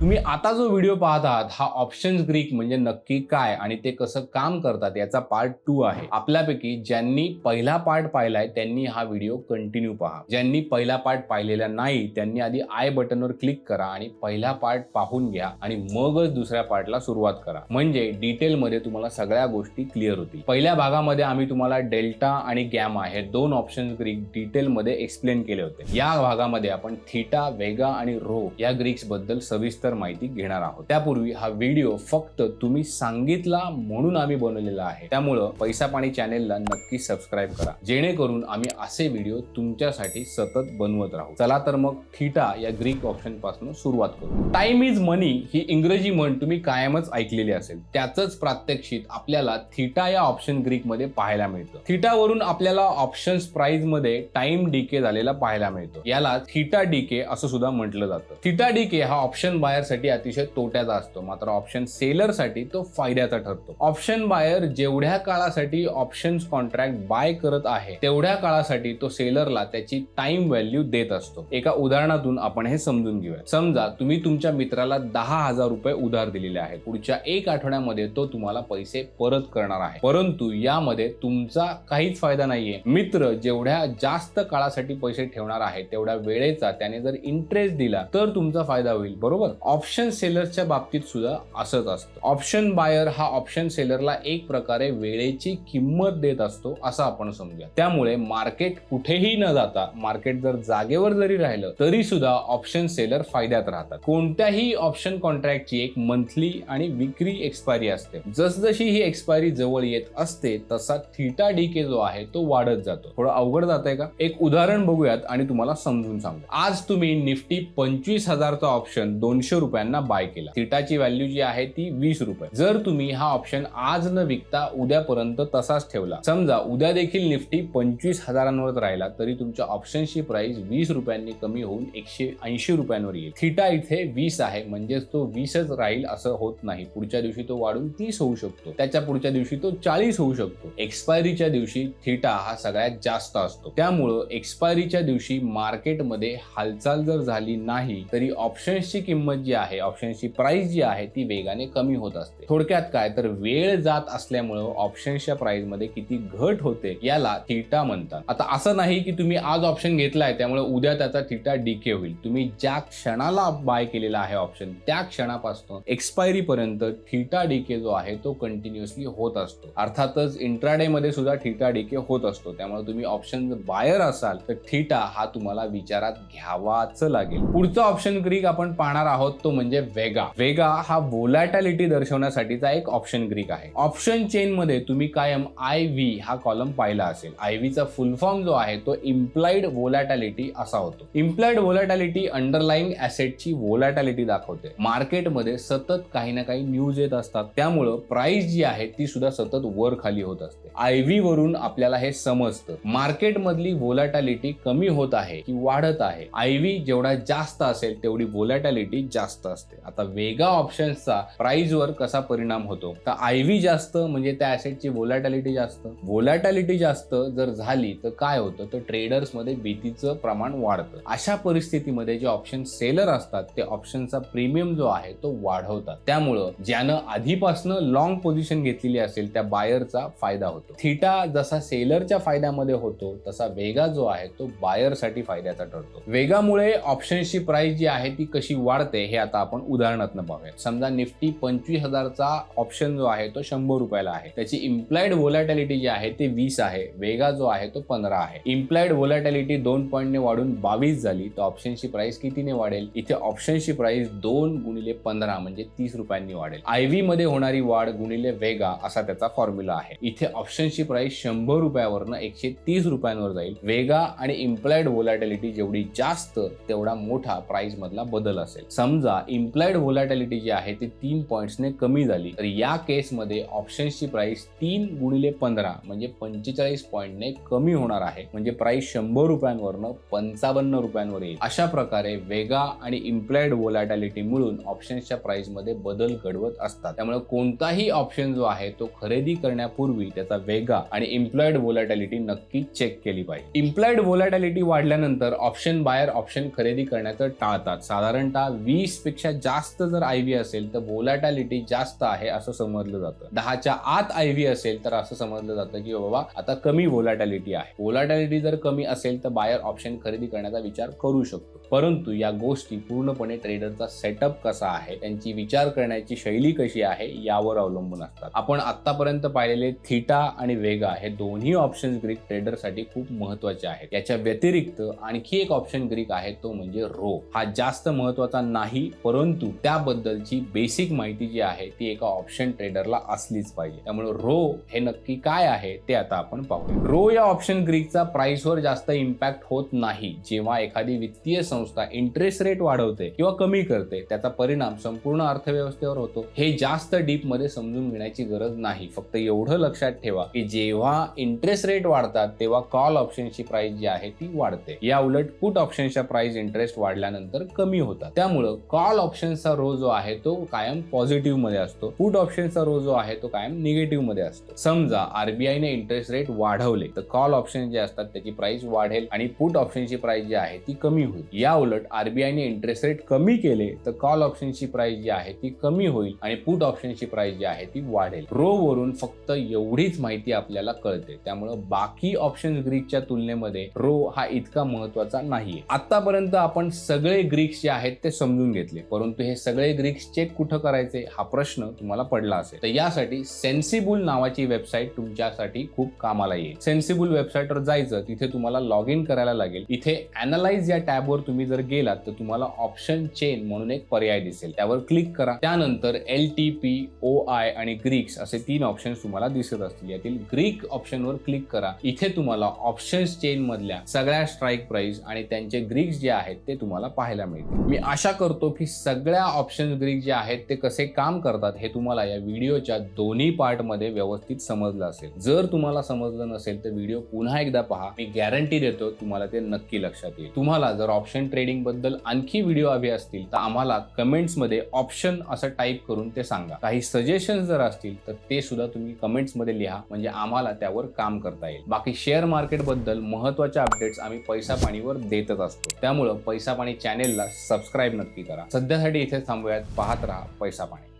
तुम्ही आता जो व्हिडिओ पाहत आहात हा ऑप्शन्स ग्रीक म्हणजे नक्की काय आणि ते कसं काम करतात याचा पार्ट टू आहे. आपल्यापैकी ज्यांनी पहिला पार्ट पाहिलाय त्यांनी हा व्हिडिओ कंटिन्यू पहा. ज्यांनी पहिला पार्ट पाहिलेला नाही त्यांनी आधी आय बटनवर क्लिक करा आणि पहिला पार्ट पाहून घ्या आणि मगच दुसऱ्या पार्टला सुरुवात करा. म्हणजे डिटेलमध्ये तुम्हाला सगळ्या गोष्टी क्लिअर होतील. पहिल्या भागामध्ये आम्ही तुम्हाला डेल्टा आणि गॅमा हे दोन ऑप्शन ग्रीक डिटेलमध्ये एक्सप्लेन केले होते. या भागामध्ये आपण थिटा वेगा आणि रो या ग्रीक्सबद्दल सविस्तर माहिती घेणार आहोत. त्यापूर्वी हा व्हिडिओ फक्त तुम्ही सांगितला म्हणून आम्ही बनवलेला आहे. त्यामुळं पैसा पाणी चॅनेलला नक्की सबस्क्राईब करा. जेणेकरून आम्ही असे व्हिडिओ तुमच्यासाठी सतत बनवत राहू. चला तर मग थिटा या ग्रीक ऑप्शनपासून सुरुवात करू. टाइम इज मनी ही इंग्रजी म्हण तुम्ही कायमच ऐकलेली असेल. त्याच प्रात्यक्षित आपल्याला थिटा या ऑप्शन ग्रीकमध्ये पाहायला मिळतं. थिटावरून आपल्याला ऑप्शन्स प्राइसमध्ये टाइम डीके झालेला पाहायला मिळतो. याला थिटा डीके असं सुद्धा म्हटलं जातं. थिटा डीके हा ऑप्शन बाय बायरसाठी अतिशय तोट्याचा असतो. मात्र ऑप्शन सेलरसाठी तो फायद्याचा ठरतो. ऑप्शन बायर जेवढ्या काळासाठी ऑप्शन्स कॉन्ट्रॅक्ट बाय करत आहे तेवढ्या काळासाठी तो सेलरला त्याची टाइम व्हॅल्यू देत असतो. एका उदाहरणातून आपण हे समजून घेऊया. समजा तुम्ही तुमच्या मित्राला दहा हजार रुपये उधार दिलेले आहेत. पुढच्या एक आठवड्यामध्ये तो तुम्हाला पैसे परत करणार आहे. परंतु यामध्ये तुमचा काहीच फायदा नाहीये. मित्र जेवढ्या जास्त काळासाठी पैसे ठेवणार आहे तेवढ्या वेळेचा त्याने जर इंटरेस्ट दिला तर तुमचा फायदा होईल. बरोबर? ऑप्शन सेलरच्या बाबतीत सुद्धा असंच असतं. ऑप्शन बायर हा ऑप्शन सेलरला एक प्रकारे वेळेची किंमत देत असतो असं आपण समजूया. त्यामुळे मार्केट कुठेही न जाता मार्केट जर जागेवर जरी राहिलं तरी सुद्धा ऑप्शन सेलर फायद्यात राहतात. कोणत्याही ऑप्शन कॉन्ट्रॅक्टची एक मंथली आणि विक्री एक्सपायरी असते. जसजशी ही एक्सपायरी जवळ येत असते तसा थिटा डीके जो आहे तो वाढत जातो. थोडं अवघड जात आहे का? एक उदाहरण बघूयात आणि तुम्हाला समजून सांगू आज तुम्ही निफ्टी पंचवीस हजारचा ऑप्शन दोनशे रुपयांना बाय केला. थिटाची व्हॅल्यू जी आहे ती वीस रुपये. जर तुम्ही हा ऑप्शन आज न विकता उद्यापर्यंत तसाच ठेवला. समजा उद्या देखील निफ्टी पंचवीस हजारांवर राहिला तरी तुमच्या ऑप्शनची प्राइस वीस रुपयांनी कमी होऊन एकशे ऐंशी रुपयांवर येईल. थिटा इथे वीस आहे म्हणजेच तो वीसच राहील असं होत नाही. पुढच्या दिवशी तो वाढून तीस होऊ शकतो. त्याच्या पुढच्या दिवशी तो चाळीस होऊ शकतो. एक्सपायरीच्या दिवशी थिटा हा सगळ्यात जास्त असतो. त्यामुळं एक्सपायरीच्या दिवशी मार्केटमध्ये हालचाल जर झाली नाही तरी ऑप्शन्सची किंमत जी आहे ऑप्शन्सची प्राइस जी आहे ती वेगाने कमी होत असते. थोडक्यात काय? तर वेळ जात असल्यामुळं ऑप्शन्सच्या प्राइसमध्ये किती घट होते याला थिटा म्हणतात. आता असं नाही की तुम्ही आज ऑप्शन घेतलाय त्यामुळे उद्या त्याचा थिटा डीके होईल. तुम्ही ज्या क्षणाला बाय केलेला आहे ऑप्शन त्या क्षणापासून एक्सपायरी पर्यंत थिटा डीके जो आहे तो कंटिन्युअसली होत असतो. अर्थातच इंट्राडे मध्ये सुद्धा थिटा डीके होत असतो. त्यामुळे तुम्ही ऑप्शन बायर असाल तर थिटा हा तुम्हाला विचारात घ्यावाच लागेल. पुढचा ऑप्शन ग्रीक आपण पाहणार आहोत. तो म्हणजे वेगा. वेगा हा वोलॅटॅलिटी दर्शवण्यासाठीचा एक ऑप्शन ग्रीक आहे. ऑप्शन चेन मध्ये तुम्ही कायम आय व्ही हा कॉलम पाहिला असेल. आय व्हीचा फुल फॉर्म जो आहे तो इम्प्लाइड वोलॅटॅलिटी असा होतो. इम्प्लाइड वोलॅटॅलिटी अंडरलाईंग ऍसेटची वोलॅटॅलिटी दाखवते. मार्केटमध्ये सतत काही ना काही न्यूज येत असतात. त्यामुळं प्राइस जी आहे ती सुद्धा सतत वर खाली होत असते. आय व्ही वरून आपल्याला हे समजतं. मार्केटमधली वोलॅटॅलिटी कमी होत आहे की वाढत आहे. आय व्ही जेवढा जास्त असेल तेवढी वोलॅटॅलिटी जास्त असते. आता वेगा ऑप्शन्सचा प्राइस वर कसा परिणाम होतो? तर आय व्ही जास्त म्हणजे त्या ऍसेटची व्होलॅटॅलिटी जास्त. व्होलॅटॅलिटी जास्त जर झाली तर काय होतं? तर ट्रेडर्समध्ये भीतीचं प्रमाण वाढतं. अशा परिस्थितीमध्ये जे ऑप्शन सेलर असतात ते ऑप्शनचा प्रीमियम जो आहे तो वाढवतात. त्यामुळं ज्यानं आधीपासनं लॉंग पोझिशन घेतलेली असेल त्या बायरचा फायदा होतो. थिटा जसा सेलरच्या फायद्यामध्ये होतो तसा वेगा जो आहे तो बायरसाठी फायद्याचा ठरतो. वेगामुळे ऑप्शन्सची प्राइस जी आहे ती कशी वाढते हे आता आपण उदाहरणातनं पाहूया समजा निफ्टी पंचवीस हजारचा ऑप्शन जो आहे तो शंभर रुपयाला आहे. त्याची इम्प्लाइड व्होलॅटॅलिटी जी आहे ते वीस आहे. वेगा जो आहे तो पंधरा आहे. इम्प्लाइड वोलॅटॅलिटी दोन पॉईंटने वाढून बावीस झाली तर ऑप्शनची प्राइस कितीने वाढेल? इथे ऑप्शनची प्राइस दोन गुणिले पंधरा म्हणजे तीस रुपयांनी वाढेल. आय व्ही मध्ये होणारी वाढ गुणिले वेगा असा त्याचा फॉर्म्युला आहे. इथे ऑप्शनची प्राइस शंभर रुपयावरनं एकशे तीस रुपयांवर जाईल. वेगा आणि इम्प्लाइड व्होलॅटॅलिटी जेवढी जास्त तेवढा मोठा प्राइस मधला बदल असेल. समजा समजा इम्प्लाइड व्होलॅटॅलिटी जी आहे ती तीन पॉईंट्सने कमी झाली तर या केसमध्ये ऑप्शन्सची प्राइस तीन गुणिले पंधरा म्हणजे पंचेचाळीस पॉईंटने कमी होणार आहे. म्हणजे प्राइस शंभर रुपयांवरनं पंचावन्न रुपयांवर येईल. अशा प्रकारे वेगा आणि इम्प्लाइड व्होलॅटॅलिटी मिळून ऑप्शन्सच्या प्राइसमध्ये बदल घडवत असतात. त्यामुळे कोणताही ऑप्शन जो आहे तो खरेदी करण्यापूर्वी त्याचा वेगा आणि इम्प्लॉइड व्होलॅटॅलिटी नक्की चेक केली पाहिजे. इम्प्लॉइड व्होलॅटॅलिटी वाढल्यानंतर ऑप्शन बायर ऑप्शन खरेदी करण्याचं टाळतात. साधारणतः वीस पेक्षा जास्त जर आय व्ही असेल तर व्होलॅटॅलिटी जास्त आहे असं समजलं जातं. दहाच्या आत आय व्ही असेल तर असं समजलं जातं की बाबा आता कमी व्होलॅटॅलिटी आहे. व्होलॅटॅलिटी जर कमी असेल तर बायर ऑप्शन खरेदी करण्याचा विचार करू शकतो. परंतु या गोष्टी पूर्णपणे ट्रेडरचा सेटअप कसा आहे त्यांची विचार करण्याची शैली कशी आहे यावर अवलंबून असतात. आपण आतापर्यंत पाहिलेले थिटा आणि वेगा हे दोन्ही ऑप्शन ग्रीक ट्रेडरसाठी खूप महत्त्वाचे आहेत. याच्या व्यतिरिक्त आणखी एक ऑप्शन ग्रीक आहे तो म्हणजे रो. हा जास्त महत्त्वाचा नाही परंतु त्याबद्दलची बेसिक माहिती जी आहे ती एका ऑप्शन ट्रेडरला असलीच पाहिजे. त्यामुळे रो हे नक्की काय आहे ते आता आपण पाहू रो या ऑप्शन ग्रीकचा प्राइसवर जास्त इम्पॅक्ट होत नाही. जेव्हा एखादी वित्तीय संस्था इंटरेस्ट रेट वाढवते किंवा कमी करते त्याचा परिणाम संपूर्ण अर्थव्यवस्थेवर होतो. हे जास्त डीपमध्ये समजून घेण्याची गरज नाही. फक्त एवढं लक्षात ठेवा की जेव्हा इंटरेस्ट रेट वाढतात तेव्हा कॉल ऑप्शनची प्राइस जी आहे ती वाढते. या उलट पुट ऑप्शनच्या प्राइस इंटरेस्ट वाढल्यानंतर कमी होतात. त्यामुळं कॉल ऑप्शनचा रो जो आहे तो कायम पॉझिटिव्हमध्ये असतो. पुट ऑप्शनचा रो जो आहे तो कायम निगेटिव्हमध्ये असतो. समजा आरबीआयने इंटरेस्ट रेट वाढवले तर कॉल ऑप्शन जे असतात त्याची प्राइस वाढेल आणि पुट ऑप्शनची प्राइस जी आहे ती कमी होईल. या उलट आरबीआयने इंटरेस्ट रेट कमी केले तर कॉल ऑप्शनची प्राइस जी आहे ती कमी होईल आणि पुट ऑप्शनची प्राइस जी आहे ती वाढेल. रो वरून फक्त एवढीच माहिती आपल्याला कळते. त्यामुळं बाकी ऑप्शन ग्रीकच्या तुलनेमध्ये रो हा इतका महत्त्वाचा नाहीये. आतापर्यंत आपण सगळे ग्रीक्स जे आहेत ते समजून घेतले. परंतु हे सगळे ग्रीक्स चेक कुठं करायचे हा प्रश्न तुम्हाला पडला असेल. तर यासाठी सेन्सिबल नावाची वेबसाईट तुमच्यासाठी खूप कामाला येईल. सेन्सिबल वेबसाईटवर जायचं तिथे तुम्हाला लॉग इन करायला लागेल. इथे अनालाइज या टॅबवर तुम्ही जर गेलात तर तुम्हाला ऑप्शन चेन म्हणून एक पर्याय दिसेल. त्यावर क्लिक करा. त्यानंतर L T P O I आणि ग्रीक्स असे तीन ऑप्शन तुम्हाला दिसत असतील. यातील ग्रीक ऑप्शनवर क्लिक करा. इथे तुम्हाला ऑप्शन्स चेन मधल्या सगळ्या स्ट्राईक प्राइस आणि त्यांचे ग्रीक्स जे आहेत ते तुम्हाला पाहायला मिळतील. मी आशा करतो की सगळ्या ऑप्शन ग्रीक जे आहेत ते कसे काम करतात हे तुम्हाला या व्हिडिओच्या दोन्ही पार्टमध्ये व्यवस्थित समजलं असेल. जर तुम्हाला समजलं नसेल तर व्हिडिओ पुन्हा एकदा पहा. मी गॅरंटी देतो तुम्हाला ते नक्की लक्षात येईल. तुम्हाला जर ऑप्शन ट्रेडिंगबद्दल आणखी व्हिडिओ हवे असतील तर आम्हाला कमेंट्समध्ये ऑप्शन असं टाईप करून ते सांगा. काही सजेशन जर असतील तर ते सुद्धा तुम्ही कमेंट्समध्ये लिहा. म्हणजे आम्हाला त्यावर काम करता येईल. बाकी शेअर मार्केटबद्दल महत्त्वाच्या अपडेट्स आम्ही पैसा पाणीवर देतच असतो. त्यामुळं पैसा पाणी चॅनेलला सबस्क्राईब नक्की करा. सध्यासाठी इथे थांबूयात. पाहत राहा पैसा पाणी.